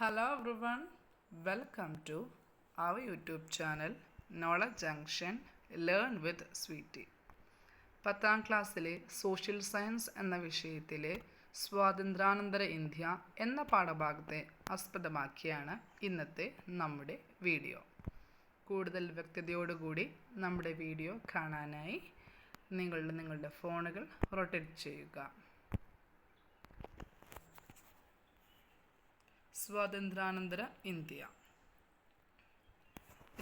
Hello everyone welcome to our YouTube channel Knowledge Junction learn with Sweety പത്താം ക്ലാസ്സിലെ social science എന്ന വിഷയത്തിലെ സ്വാതന്ത്ര്യാനന്തര ഇന്ത്യ എന്ന പാഠഭാഗത്തെ ആസ്പദമാക്കിയാണ് ഇന്നത്തെ നമ്മുടെ വീഡിയോ കൂടുതൽ വ്യക്തതയോടുകൂടി നമ്മുടെ വീഡിയോ കാണാനായി നിങ്ങളുടെ നിങ്ങളുടെ ഫോണുകൾ റൊട്ടേറ്റ് ചെയ്യുക. സ്വാതന്ത്ര്യാനന്തര ഇന്ത്യ.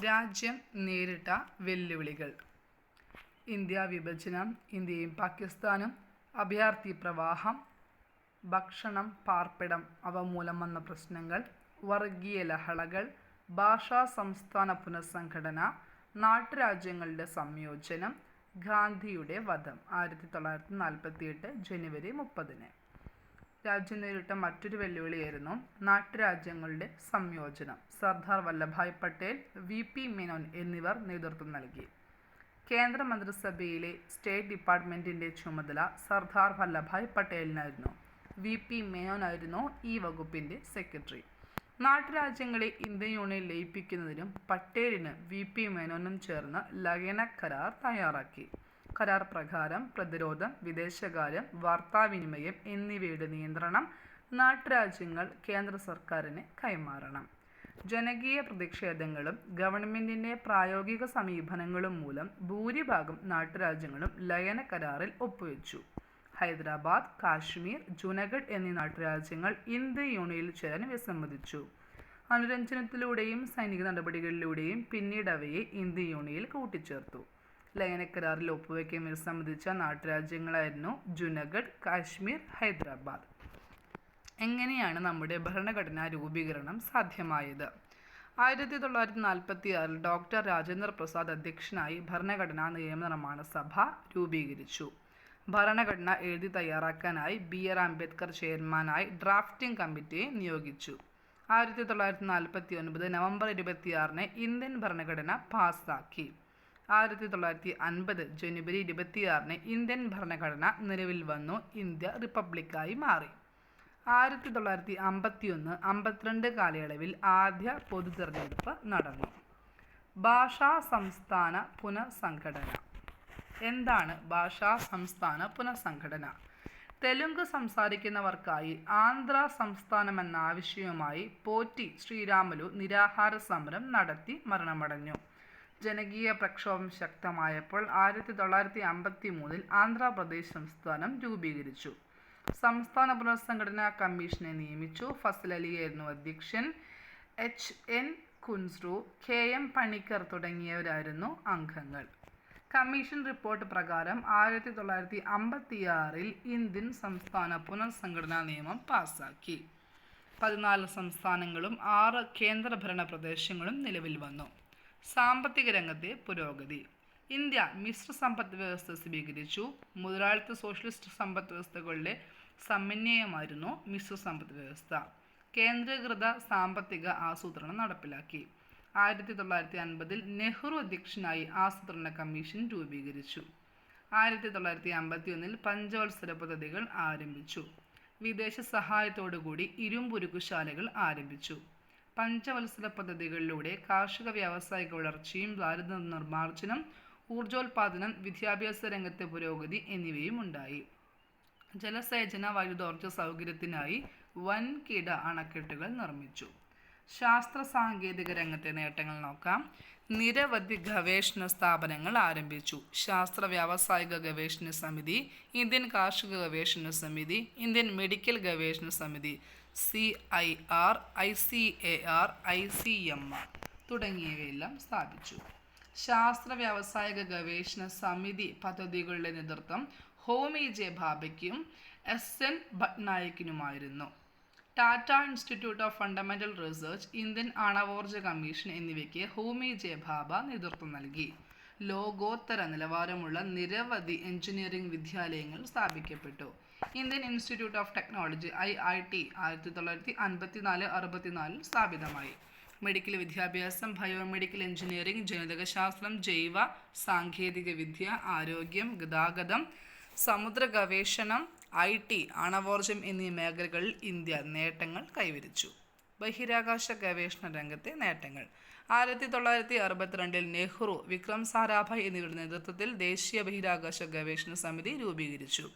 രാജ്യം നേരിട്ട വെല്ലുവിളികൾ. ഇന്ത്യ വിഭജനം ഇന്ത്യയും പാകിസ്ഥാനും അഭയാർത്ഥി പ്രവാഹം ഭക്ഷണം പാർപ്പിടം അവ മൂലം വന്ന പ്രശ്നങ്ങൾ വർഗീയ ലഹളകൾ ഭാഷാ സംസ്ഥാന പുനഃസംഘടന നാട്ടുരാജ്യങ്ങളുടെ സംയോജനം ഗാന്ധിയുടെ വധം ആയിരത്തി തൊള്ളായിരത്തി നാൽപ്പത്തി എട്ട് ജനുവരി മുപ്പതിന്. രാജ്യം നേരിട്ട മറ്റൊരു വെല്ലുവിളിയായിരുന്നു നാട്ടുരാജ്യങ്ങളുടെ സംയോജനം. സർദാർ വല്ലഭായ് പട്ടേൽ വി പി മേനോൻ എന്നിവർ നേതൃത്വം നൽകി. കേന്ദ്ര മന്ത്രിസഭയിലെ സ്റ്റേറ്റ് ഡിപ്പാർട്ട്മെന്റിന്റെ ചുമതല സർദാർ വല്ലഭായ് പട്ടേലിനായിരുന്നു. വി പി മേനോനായിരുന്നു ഈ വകുപ്പിന്റെ സെക്രട്ടറി. നാട്ടുരാജ്യങ്ങളെ ഇന്ത്യൻ യൂണിയൻ ലയിപ്പിക്കുന്നതിനും പട്ടേലിന് വി പി മേനോനും ചേർന്ന് ലയന കരാർ തയ്യാറാക്കി. കരാർ പ്രകാരം പ്രതിരോധം വിദേശകാര്യം വാർത്താവിനിമയം എന്നിവയുടെ നിയന്ത്രണം നാട്ടുരാജ്യങ്ങൾ കേന്ദ്ര സർക്കാരിന് കൈമാറണം. ജനകീയ പ്രതിഷേധങ്ങളും ഗവൺമെന്റിന്റെ പ്രായോഗിക സമീപനങ്ങളും മൂലം ഭൂരിഭാഗം നാട്ടുരാജ്യങ്ങളും ലയന കരാറിൽ ഒപ്പുവെച്ചു. ഹൈദരാബാദ് കാശ്മീർ ജുനഗഡ് എന്നീ നാട്ടുരാജ്യങ്ങൾ ഇന്ത്യ യൂണിയനിൽ ചേരാൻ വിസമ്മതിച്ചു. അനുരഞ്ജനത്തിലൂടെയും സൈനിക നടപടികളിലൂടെയും പിന്നീട് അവയെ ഇന്ത്യ യൂണിയനിൽ കൂട്ടിച്ചേർത്തു. ലയനക്കരാറിൽ ഒപ്പുവയ്ക്കാൻ സംബന്ധിച്ച നാട്ടുരാജ്യങ്ങളായിരുന്നു ജുനഗഡ് കാശ്മീർ ഹൈദരാബാദ്. എങ്ങനെയാണ് നമ്മുടെ ഭരണഘടനാ രൂപീകരണം സാധ്യമായത്? ആയിരത്തി തൊള്ളായിരത്തി നാൽപ്പത്തി ആറിൽ ഡോക്ടർ രാജേന്ദ്ര പ്രസാദ് അധ്യക്ഷനായി ഭരണഘടനാ നിയമനിർമ്മാണ സഭ രൂപീകരിച്ചു. ഭരണഘടന എഴുതി തയ്യാറാക്കാനായി ബി ആർ അംബേദ്കർ ചെയർമാനായി ഡ്രാഫ്റ്റിംഗ് കമ്മിറ്റിയെ നിയോഗിച്ചു. ആയിരത്തി തൊള്ളായിരത്തി നാൽപ്പത്തി ഒൻപത് നവംബർ ഇരുപത്തിയാറിന് ഇന്ത്യൻ ഭരണഘടന പാസ്സാക്കി ആയിരത്തി തൊള്ളായിരത്തി അൻപത് ജനുവരി ഇരുപത്തിയാറിന് ഇന്ത്യൻ ഭരണഘടന നിലവിൽ വന്നു. ഇന്ത്യ റിപ്പബ്ലിക്കായി മാറി. ആയിരത്തി തൊള്ളായിരത്തി അമ്പത്തി ഒന്ന് അമ്പത്തിരണ്ട് കാലയളവിൽ ആദ്യ പൊതു തിരഞ്ഞെടുപ്പ് നടന്നു. ഭാഷാ സംസ്ഥാന പുനഃസംഘടന. എന്താണ് ഭാഷാ സംസ്ഥാന പുനഃസംഘടന? തെലുങ്ക് സംസാരിക്കുന്നവർക്കായി ആന്ധ്ര സംസ്ഥാനം എന്ന ആവശ്യവുമായി പോറ്റി ശ്രീരാമലു നിരാഹാര സമരം നടത്തി മരണമടഞ്ഞു. ജനകീയ പ്രക്ഷോഭം ശക്തമായപ്പോൾ ആയിരത്തി തൊള്ളായിരത്തി അമ്പത്തി മൂന്നിൽ ആന്ധ്രാപ്രദേശ് സംസ്ഥാനം രൂപീകരിച്ചു. സംസ്ഥാന പുനഃസംഘടനാ കമ്മീഷനെ നിയമിച്ചു. ഫസൽ അലിയായിരുന്നു അധ്യക്ഷൻ. H. N. Kunzru K. M. Panikkar തുടങ്ങിയവരായിരുന്നു അംഗങ്ങൾ. കമ്മീഷൻ റിപ്പോർട്ട് പ്രകാരം ആയിരത്തി തൊള്ളായിരത്തി അമ്പത്തിയാറിൽ ഇന്ത്യൻ സംസ്ഥാന പുനഃസംഘടനാ നിയമം പാസാക്കി. പതിനാല് സംസ്ഥാനങ്ങളും ആറ് കേന്ദ്രഭരണ പ്രദേശങ്ങളും നിലവിൽ വന്നു. സാമ്പത്തിക രംഗത്തെ പുരോഗതി. ഇന്ത്യ മിശ്ര സമ്പദ് വ്യവസ്ഥ സ്വീകരിച്ചു. മുതലാളിത്ത സോഷ്യലിസ്റ്റ് സമ്പദ് വ്യവസ്ഥകളുടെ സമന്വയമായിരുന്നു മിശ്ര സമ്പദ് വ്യവസ്ഥ. കേന്ദ്രീകൃത സാമ്പത്തിക ആസൂത്രണം നടപ്പിലാക്കി. ആയിരത്തി തൊള്ളായിരത്തി അൻപതിൽ നെഹ്റു അധ്യക്ഷനായി ആസൂത്രണ കമ്മീഷൻ രൂപീകരിച്ചു. ആയിരത്തി തൊള്ളായിരത്തി അമ്പത്തി ഒന്നിൽ പഞ്ചവത്സര പദ്ധതികൾ ആരംഭിച്ചു. വിദേശ സഹായത്തോടുകൂടി ഇരുമ്പുരുക്കുശാലകൾ ആരംഭിച്ചു. പഞ്ചവത്സര പദ്ധതികളിലൂടെ കാർഷിക വ്യാവസായിക വളർച്ചയും ദാരിദ്ര്യ നിർമ്മാർജനം ഊർജോൽപാദനം വിദ്യാഭ്യാസ രംഗത്തെ പുരോഗതി എന്നിവയും ഉണ്ടായി. ജലസേചന വൈദ്യുതോർജ സൗകര്യത്തിനായി വൻകിട അണക്കെട്ടുകൾ നിർമ്മിച്ചു. ശാസ്ത്ര സാങ്കേതിക രംഗത്തെ നേട്ടങ്ങൾ നോക്കാം. നിരവധി ഗവേഷണ സ്ഥാപനങ്ങൾ ആരംഭിച്ചു. ശാസ്ത്ര വ്യാവസായിക ഗവേഷണ സമിതി ഇന്ത്യൻ കാർഷിക ഗവേഷണ സമിതി ഇന്ത്യൻ മെഡിക്കൽ ഗവേഷണ സമിതി C I R I C A R I C M R തുടങ്ങിയവയെല്ലാം സ്ഥാപിച്ചു. ശാസ്ത്ര വ്യാവസായിക ഗവേഷണ സമിതി പദ്ധതികളുടെ നേതൃത്വം ഹോമി ജെ ഭാബയ്ക്കും S N ഭട്നായിക്കിനുമായിരുന്നു. Tata institute of fundamental research Indian ആണവോർജ commission എന്നിവയ്ക്ക് ഹോമി ജെ ഭാബ നേതൃത്വം നൽകി. ലോകോത്തര നിലവാരമുള്ള നിരവധി എഞ്ചിനീയറിംഗ് വിദ്യാലയങ്ങൾ സ്ഥാപിക്കപ്പെട്ടു. Indian institute of technology I I T ആയിരത്തി തൊള്ളായിരത്തി അൻപത്തിനാല് അറുപത്തിനാലിൽ സ്ഥാപിതമായി. മെഡിക്കൽ വിദ്യാഭ്യാസം ബയോമെഡിക്കൽ എഞ്ചിനീയറിംഗ് ജനിതകശാസ്ത്രം ജൈവ സാങ്കേതിക വിദ്യ ആരോഗ്യം ഗതാഗതം സമുദ്ര ഗവേഷണം ഐ ടി ആണവോർജം എന്നീ മേഖലകളിൽ ഇന്ത്യ നേട്ടങ്ങൾ കൈവരിച്ചു. ബഹിരാകാശ ഗവേഷണ രംഗത്തെ നേട്ടങ്ങൾ. ആയിരത്തി തൊള്ളായിരത്തി അറുപത്തിരണ്ടിൽ നെഹ്റു വിക്രം സാരാഭായ് എന്നിവരുടെ നേതൃത്വത്തിൽ ദേശീയ ബഹിരാകാശ ഗവേഷണ സമിതി രൂപീകരിച്ചു.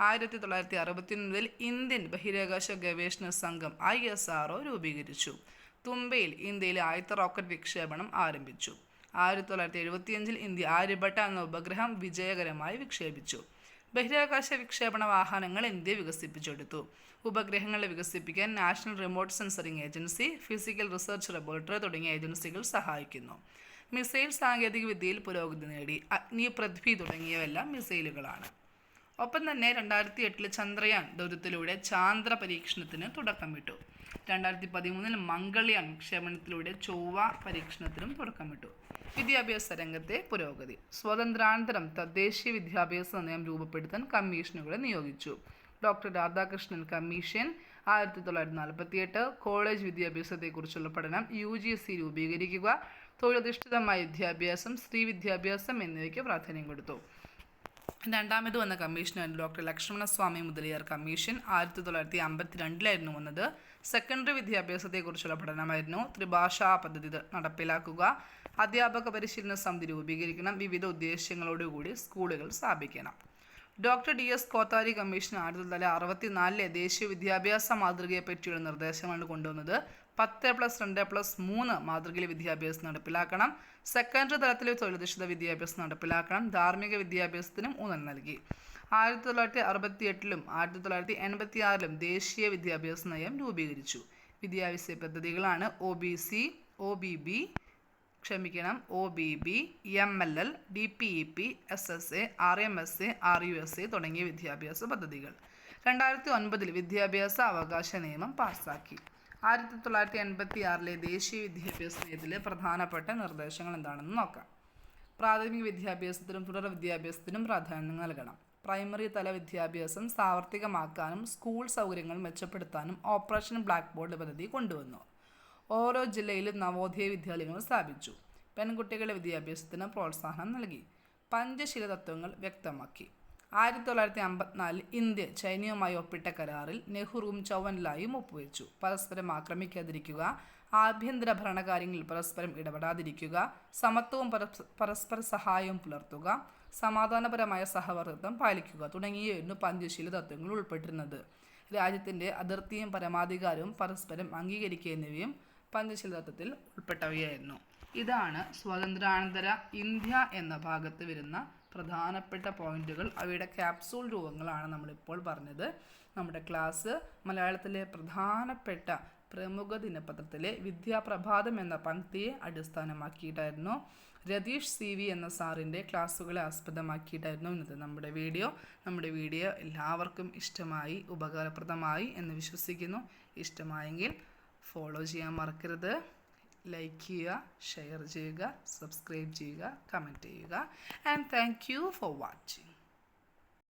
ആയിരത്തി തൊള്ളായിരത്തി അറുപത്തിയൊൻപതിൽ ഇന്ത്യൻ ബഹിരാകാശ ഗവേഷണ സംഘം ഐ എസ് ആർ ഒ രൂപീകരിച്ചു. തുമ്പയിൽ ഇന്ത്യയിലെ ആദ്യത്തെ റോക്കറ്റ് വിക്ഷേപണം ആരംഭിച്ചു. ആയിരത്തി തൊള്ളായിരത്തി എഴുപത്തിയഞ്ചിൽ ഇന്ത്യ ആര്യഭട്ട എന്ന ഉപഗ്രഹം വിജയകരമായി വിക്ഷേപിച്ചു. ബഹിരാകാശ വിക്ഷേപണ വാഹനങ്ങൾ ഇന്ത്യ വികസിപ്പിച്ചെടുത്തു. ഉപഗ്രഹങ്ങളെ വികസിപ്പിക്കാൻ national remote sensing agency physical research laboratory തുടങ്ങിയ ഏജൻസികൾ സഹായിക്കുന്നു. മിസൈൽ സാങ്കേതിക വിദ്യയിൽ പുരോഗതി നേടി. അഗ്നി പൃഥ്വി തുടങ്ങിയവയെല്ലാം മിസൈലുകളാണ്. ഒപ്പം തന്നെ രണ്ടായിരത്തി എട്ടിൽ ചന്ദ്രയാൻ ദൗത്യത്തിലൂടെ ചാന്ദ്ര പരീക്ഷണത്തിന് തുടക്കമിട്ടു രണ്ടായിരത്തി പതിമൂന്നിൽ മംഗൾയാൻ വിക്ഷേപണത്തിലൂടെ ചൊവ്വ പരീക്ഷണത്തിനും തുടക്കമിട്ടു വിദ്യാഭ്യാസ രംഗത്തെ പുരോഗതി. സ്വതന്ത്രാനന്തരം തദ്ദേശീയ വിദ്യാഭ്യാസ നയം രൂപപ്പെടുത്താൻ കമ്മീഷനുകളെ നിയോഗിച്ചു. ഡോക്ടർ രാധാകൃഷ്ണൻ കമ്മീഷൻ ആയിരത്തി തൊള്ളായിരത്തി നാൽപ്പത്തി എട്ട് കോളേജ് വിദ്യാഭ്യാസത്തെക്കുറിച്ചുള്ള പഠനം യു ജി എസ് സി രൂപീകരിക്കുക തൊഴിലധിഷ്ഠിതമായ വിദ്യാഭ്യാസം സ്ത്രീ വിദ്യാഭ്യാസം എന്നിവയ്ക്ക് പ്രാധാന്യം കൊടുത്തു. രണ്ടാമത് വന്ന കമ്മീഷനായിരുന്നു ഡോക്ടർ ലക്ഷ്മണസ്വാമി മുതലിയാർ. കമ്മീഷൻ ആയിരത്തി തൊള്ളായിരത്തി അമ്പത്തി രണ്ടിലായിരുന്നു വന്നത്. സെക്കൻഡറി വിദ്യാഭ്യാസത്തെക്കുറിച്ചുള്ള പഠനമായിരുന്നു ത്രിഭാഷാ പദ്ധതി നടപ്പിലാക്കുക. അധ്യാപക പരിശീലന സമിതി രൂപീകരിക്കണം. വിവിധ ഉദ്ദേശ്യങ്ങളോടുകൂടി സ്കൂളുകൾ സ്ഥാപിക്കണം. Doctor D S Kothari commission ആയിരത്തി തൊള്ളായിരത്തി അറുപത്തിനാലിലെ ദേശീയ വിദ്യാഭ്യാസ മാതൃകയെ പറ്റിയുള്ള നിർദ്ദേശമാണ് കൊണ്ടുവന്നത്. പത്ത് പ്ലസ് രണ്ട് പ്ലസ് മൂന്ന് മാതൃകയിലെ വിദ്യാഭ്യാസം നടപ്പിലാക്കണം. സെക്കൻഡറി തലത്തിലെ തൊഴിലധിഷ്ഠിത വിദ്യാഭ്യാസം നടപ്പിലാക്കണം. ധാർമ്മിക വിദ്യാഭ്യാസത്തിനും ഊന്നൽ നൽകി. ആയിരത്തി തൊള്ളായിരത്തി അറുപത്തി എട്ടിലും ആയിരത്തി തൊള്ളായിരത്തി എൺപത്തി ആറിലും ദേശീയ വിദ്യാഭ്യാസ നയം രൂപീകരിച്ചു. വിദ്യാഭ്യാസ പദ്ധതികളാണ് O B C O B B ക്ഷമിക്കണം O B B M L L D P E P S S A R M S A R U S A തുടങ്ങിയ വിദ്യാഭ്യാസ പദ്ധതികൾ. രണ്ടായിരത്തി ഒൻപതിൽ വിദ്യാഭ്യാസ അവകാശ നിയമം പാസ്സാക്കി ആയിരത്തി തൊള്ളായിരത്തി എൺപത്തി ആറിലെ ദേശീയ വിദ്യാഭ്യാസ നയത്തിലെ പ്രധാനപ്പെട്ട നിർദ്ദേശങ്ങൾ എന്താണെന്ന് നോക്കാം. പ്രാഥമിക വിദ്യാഭ്യാസത്തിനും തുടർ വിദ്യാഭ്യാസത്തിനും പ്രാധാന്യം നൽകണം. പ്രൈമറി തല വിദ്യാഭ്യാസം സാവർത്തികമാക്കാനും സ്കൂൾ സൗകര്യങ്ങൾ മെച്ചപ്പെടുത്താനും ഓപ്പറേഷൻ ബ്ലാക്ക് ബോർഡ് പദ്ധതി കൊണ്ടുവന്നു. ഓരോ ജില്ലയിലും നവോദയ വിദ്യാലയങ്ങൾ സ്ഥാപിച്ചു. പെൺകുട്ടികളുടെ വിദ്യാഭ്യാസത്തിന് പ്രോത്സാഹനം നൽകി. പഞ്ചശീല തത്വങ്ങൾ വ്യക്തമാക്കി. ആയിരത്തി തൊള്ളായിരത്തി അമ്പത്തിനാലിൽ ഇന്ത്യ ചൈനയുമായി ഒപ്പിട്ട കരാറിൽ നെഹ്റുവും ചൗവൻലായും ഒപ്പുവെച്ചു. പരസ്പരം ആക്രമിക്കാതിരിക്കുക ആഭ്യന്തര ഭരണകാര്യങ്ങളിൽ പരസ്പരം ഇടപെടാതിരിക്കുക സമത്വവും പരസ്പര സഹായവും പുലർത്തുക സമാധാനപരമായ സഹവർത്തിത്വം പാലിക്കുക തുടങ്ങിയായിരുന്നു പഞ്ചശീല തത്വങ്ങൾ ഉൾപ്പെട്ടിരുന്നത്. രാജ്യത്തിന്റെ അതിർത്തിയും പരമാധികാരവും പരസ്പരം അംഗീകരിക്കുക എന്നിവയും പഞ്ചശീല തത്വത്തിൽ ഉൾപ്പെട്ടവയായിരുന്നു. ഇതാണ് സ്വാതന്ത്ര്യാനന്തര ഇന്ത്യ എന്ന ഭാഗത്ത് വരുന്ന പ്രധാനപ്പെട്ട പോയിന്റുകൾ. അവയുടെ ക്യാപ്സൂൾ രൂപങ്ങളാണ് നമ്മളിപ്പോൾ പറഞ്ഞത്. നമ്മുടെ ക്ലാസ് മലയാളത്തിലെ പ്രധാനപ്പെട്ട പ്രമുഖ ദിനപത്രത്തിലെ വിദ്യാപ്രഭാതം എന്ന പങ്ക്തിയെ അടിസ്ഥാനമാക്കിയിട്ടായിരുന്നു. രതീഷ് സി വി എന്ന സാറിന്റെ ക്ലാസ്സുകളെ ആസ്പദമാക്കിയിട്ടായിരുന്നു ഇന്നത്തെ നമ്മുടെ വീഡിയോ. നമ്മുടെ വീഡിയോ എല്ലാവർക്കും ഇഷ്ടമായി ഉപകാരപ്രദമായി എന്ന് വിശ്വസിക്കുന്നു. ഇഷ്ടമായെങ്കിൽ ഫോളോ ചെയ്യാൻ മറക്കരുത്. ലൈക്ക് ചെയ്യുക ഷെയർ ചെയ്യുക സബ്സ്ക്രൈബ് ചെയ്യുക കമന്റ് ചെയ്യുക. And thank you for watching